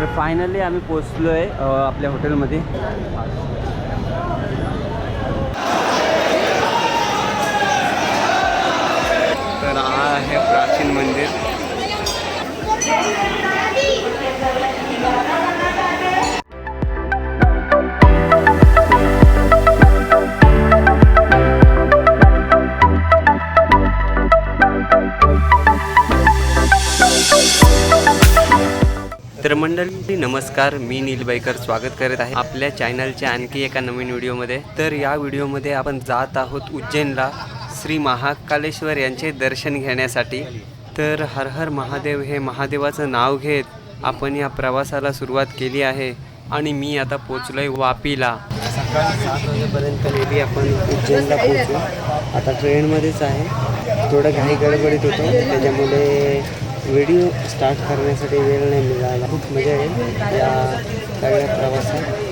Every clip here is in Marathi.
तर फायनली आम्ही पोचलो आहे आपल्या हॉटेलमध्ये तर हा आहे प्राचीन मंदिर. मंडळी नमस्कार. मी नील बाईकर स्वागत करत आहे आपल्या चॅनलच्या आणखी एका नवीन व्हिडिओमध्ये. तर या व्हिडिओमध्ये आपण जात आहोत उज्जैनला श्री महाकालेश्वर यांचे दर्शन घेण्यासाठी. तर हर हर महादेव हे महादेवाचं नाव घेत आपण या प्रवासाला सुरुवात केली आहे आणि मी आता पोचलोय वापीला. सकाळी सात वाजेपर्यंत मेबी आपण उज्जैनला पोहोचलो आता ट्रेनमध्येच आहे. थोडं घाई गडबडीत होतो. त्याच्यामुळे व्हिडिओ स्टार्ट करण्यासाठी वेळ नाही मिळाला. खूप मजा येईल या सगळ्या प्रवासात.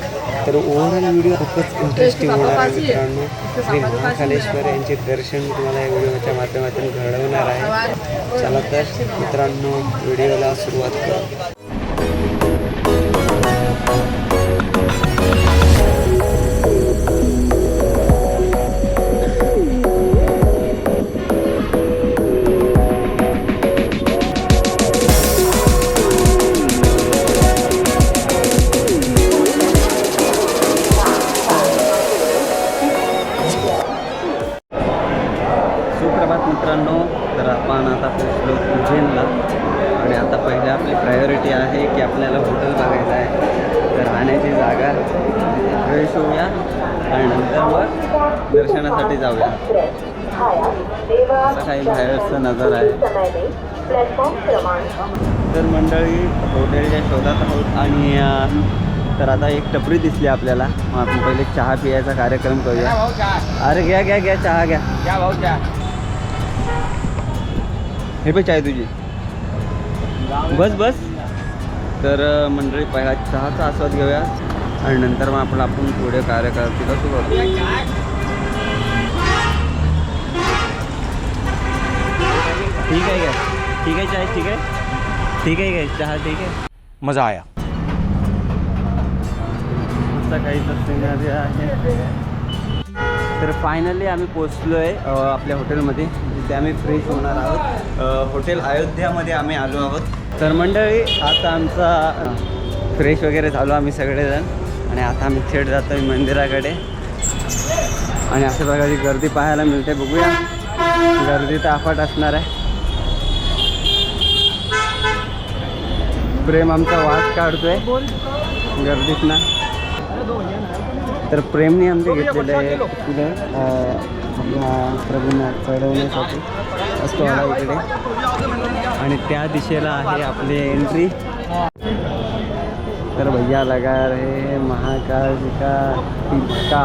तर ओव्हरऑल व्हिडिओ खूपच इंटरेस्टिंग होणार आहे मित्रांनो. श्री महाकालेश्वर यांचे दर्शन तुम्हाला या व्हिडिओच्या माध्यमातून घडवणार आहे. चला तर मित्रांनो व्हिडिओला सुरुवात करू. मित्रांनो तर आपण आता पोचलो उज्जैनला. आणि आता पहिले आपली प्रायोरिटी आहे की आपल्याला हॉटेल बघायचं आहे. तर राहण्याची जागा फ्रेश होऊया आणि नंतर मग दर्शनासाठी जाऊया. असं काही बाहेरचं नजर आहे. तर मंडळी हॉटेलच्या शोधात आहोत आणि तर आता एक टपरी दिसली आपल्याला. मग आपण पहिले चहा पियाचा कार्यक्रम करूया. अरे घ्या घ्या घ्या चहा घ्या भाऊ चहा. हे पण चाय तुझी. बस बस. तर मंडळी पहिला चहाचा आस्वाद घेऊया. आणि नंतर मग आपण आपण पुढे कार्यक्रम सुरू करू. ठीक आहे काय ठीक आहे चाय ठीक आहे. ठीक आहे काय चहा ठीक आहे. मजा आया. काही सिनारी आहे. तर फायनली आम्ही पोचलो आहे आपल्या हॉटेलमध्ये जिथे आम्ही फ्रेश होणार आहोत. हॉटेल अयोध्यामध्ये आम्ही आलो आहोत. तर मंडळी आता आमचा फ्रेश वगैरे झालो आम्ही सगळेजण. आणि आता आम्ही थेट जातो आहे मंदिराकडे. आणि अशा प्रकारची गर्दी पाहायला मिळते. बघूया. गर्दी तर अफाट असणार आहे. प्रेम आमचा वाट काढतोय. गर्दीत ना. तर प्रेमने आमचे घेतलेलं आहे पुढे आपल्या प्रभूंना चढवण्यासाठी असतो आला इकडे. आणि त्या दिशेला आहे आपली एंट्री तर भैया लगा रहे महाकाल का टिक्का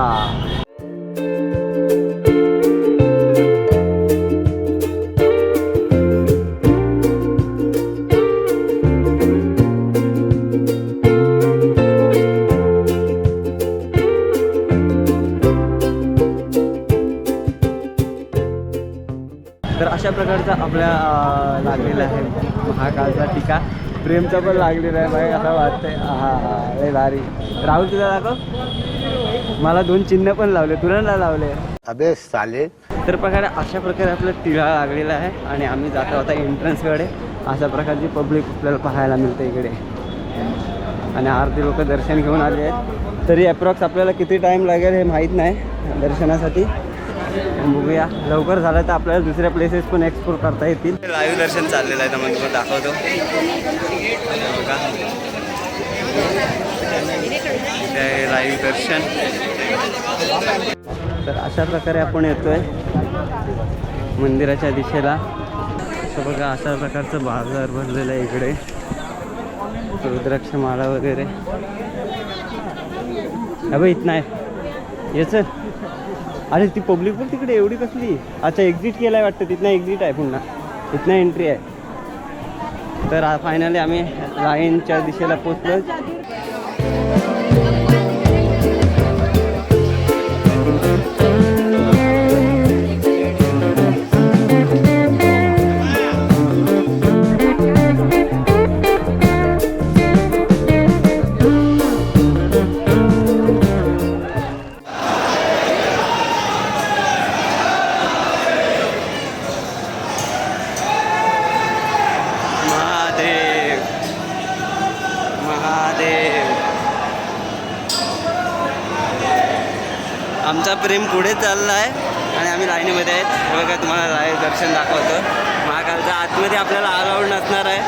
अशा प्रकारचा आपल्या लागलेला आहे महाकालचा टीका प्रेमचा पण लागलेला आहे बाई असं वाटतंय. हा हा लय भारी. राहुल तुझा दाखव. मला दोन चिन्ह पण लावले. तुला लावले? अबे साले. तर प्रकारे अशा प्रकारे आपला टिळा लागलेला आहे आणि आम्ही जातो आता एंट्रन्सकडे अशा प्रकारची पब्लिक आपल्याला पाहायला मिळते इकडे. आणि अर्धे लोक दर्शन घेऊन आले आहेत. तरी अप्रॉक्स आपल्याला किती टाईम लागेल हे माहीत नाही दर्शनासाठी. बघूया. लवकर झालं तर आपल्याला दुसऱ्या प्लेसेस पण एक्सप्लोर करता येतील. लाईव्ह दर्शन चाललेलं आहे तर तुम्हाला दाखवतो. लाईव्ह दर्शन. तर अशा प्रकारे आपण येतोय मंदिराच्या दिशेला. असं बघा अशा प्रकारचं बाजार भरलेलं आहे इकडे. रुद्राक्ष माळा वगैरे. अबे इथं आहे याच अरे ती पब्लिक पण तिकडे एवढी कसली? अच्छा एक्झिट केलं आहे वाटतं. तिथनं एक्झिट आहे पुन्हा. तिथनं एंट्री आहे. तर फायनली आम्ही लाईनच्या दिशेला पोचलो आमचा प्रेम पुढे चालला आहे आणि आम्ही लाईनीमध्ये आहेत. बघा तुम्हाला लाईव्ह दर्शन दाखवतो. महाकालचा आतमध्ये आपल्याला अलाउड नसणार आहे.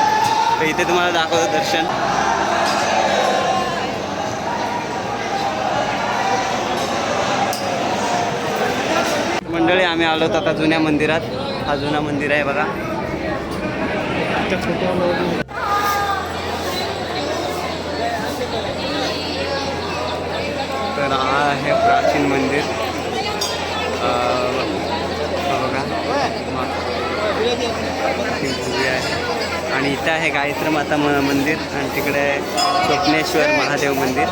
तर इथे तुम्हाला दाखवतो दर्शन. मंडळी आम्ही आलो आता जुन्या मंदिरात. हा जुना मंदिर आहे बघा. तर हा आहे प्राचीन मंदिर. बघा. आहे. आणि इथं आहे गायत्री माता म मंदिर आणि तिकडे स्वप्नेश्वर महादेव मंदिर.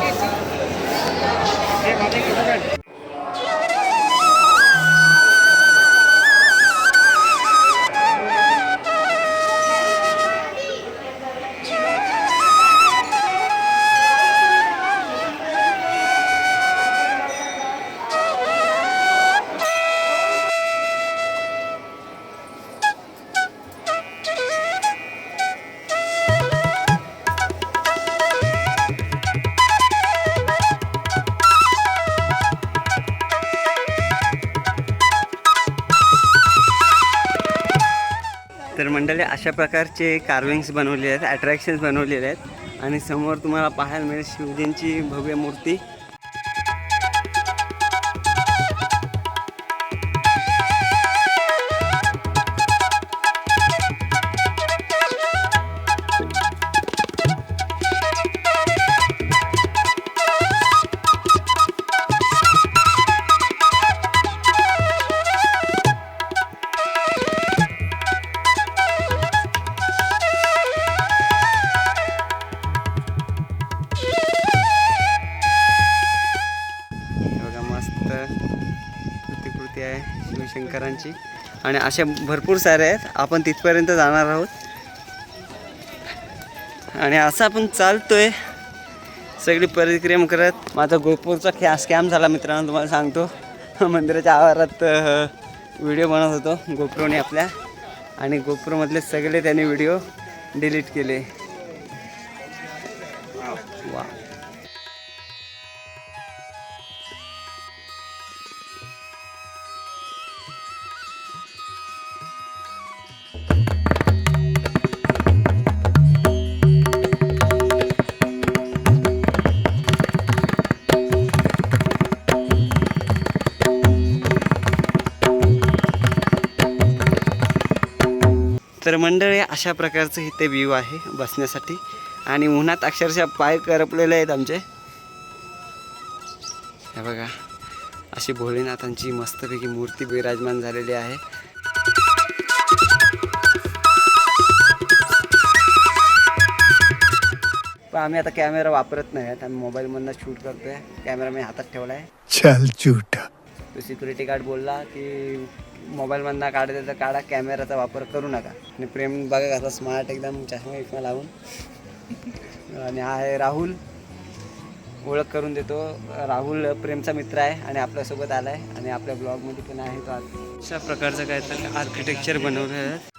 तर मंडळी अशा प्रकारचे कार्विंग्स बनवलेले आहेत अट्रॅक्शन्स बनवलेले आहेत. आणि समोर तुम्हाला पाहायला मिळेल शिवजींची भव्य मूर्ती. आहे शिवशंकरांची. आणि अशा भरपूर साऱ्या आहेत. आपण तिथपर्यंत जाणार आहोत. आणि असं आपण चालतोय. सगळी परिक्रमा करत. माझा गोपूरचा ख्या स्कॅम झाला मित्रांनो तुम्हाला सांगतो. मंदिराच्या आवारात व्हिडिओ बनवत होतो. गोप्रोने आपल्या. आणि गोप्रोमधले सगळे त्याने व्हिडिओ डिलीट केले. तर मंडळी अशा प्रकारचं इथे व्ह्यू आहे बसण्यासाठी. आणि उन्हात अक्षरशः पाय करपलेले आहेत आमचे. हे बघा अशी भोलेनाथांची मस्तपैकी मूर्ती विराजमान झालेली आहे. पण आम्ही आता कॅमेरा वापरत नाही आहेत आम्ही मोबाईलमधनं शूट करतोय. कॅमेरा मी हातात ठेवला आहे चल झूठा तो सिक्युरिटी गार्ड बोलला की मोबाईलमधनं काढायचं तर काढा कॅमेराचा वापर करू नका. आणि प्रेम बघा कसा स्मार्ट एकदम चष्मा विष्मा लावून. आणि हा आहे राहुल. ओळख करून देतो. राहुल प्रेमचा मित्र आहे आणि आपल्यासोबत आला आहे आणि आपल्या ब्लॉगमध्ये पण आहे तो अशा प्रकारचं काय तर आर्किटेक्चर बनवलं आहे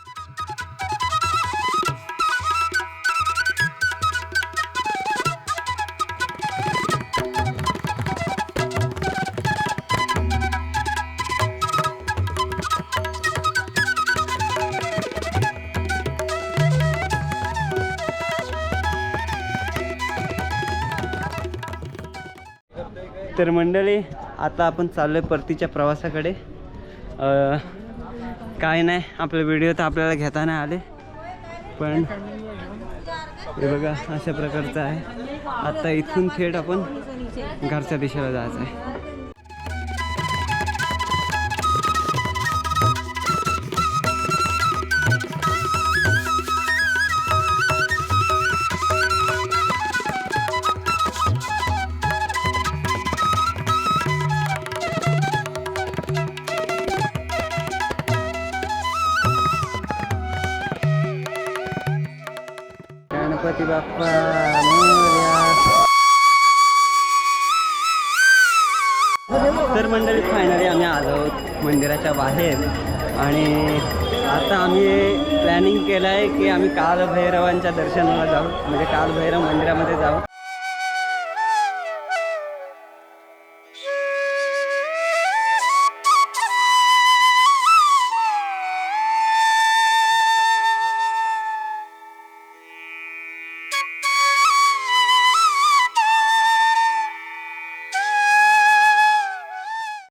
तर मंडळी आता आपण चाललो आहे परतीच्या प्रवासाकडे. काय नाही आपले व्हिडिओ तर आपल्याला घेता नाही आले. पण हे बघा अशा प्रकारचं आहे. आता इथून थेट आपण घरच्या दिशेला जायचं आहे गणपती बाप्पा तर मंडळी फायनली आम्ही आलो मंदिराच्या बाहेर. आणि आता आम्ही प्लॅनिंग केलं आहे की आम्ही कालभैरवांच्या दर्शनाला जाऊ. म्हणजे कालभैरव मंदिरामध्ये जाऊ.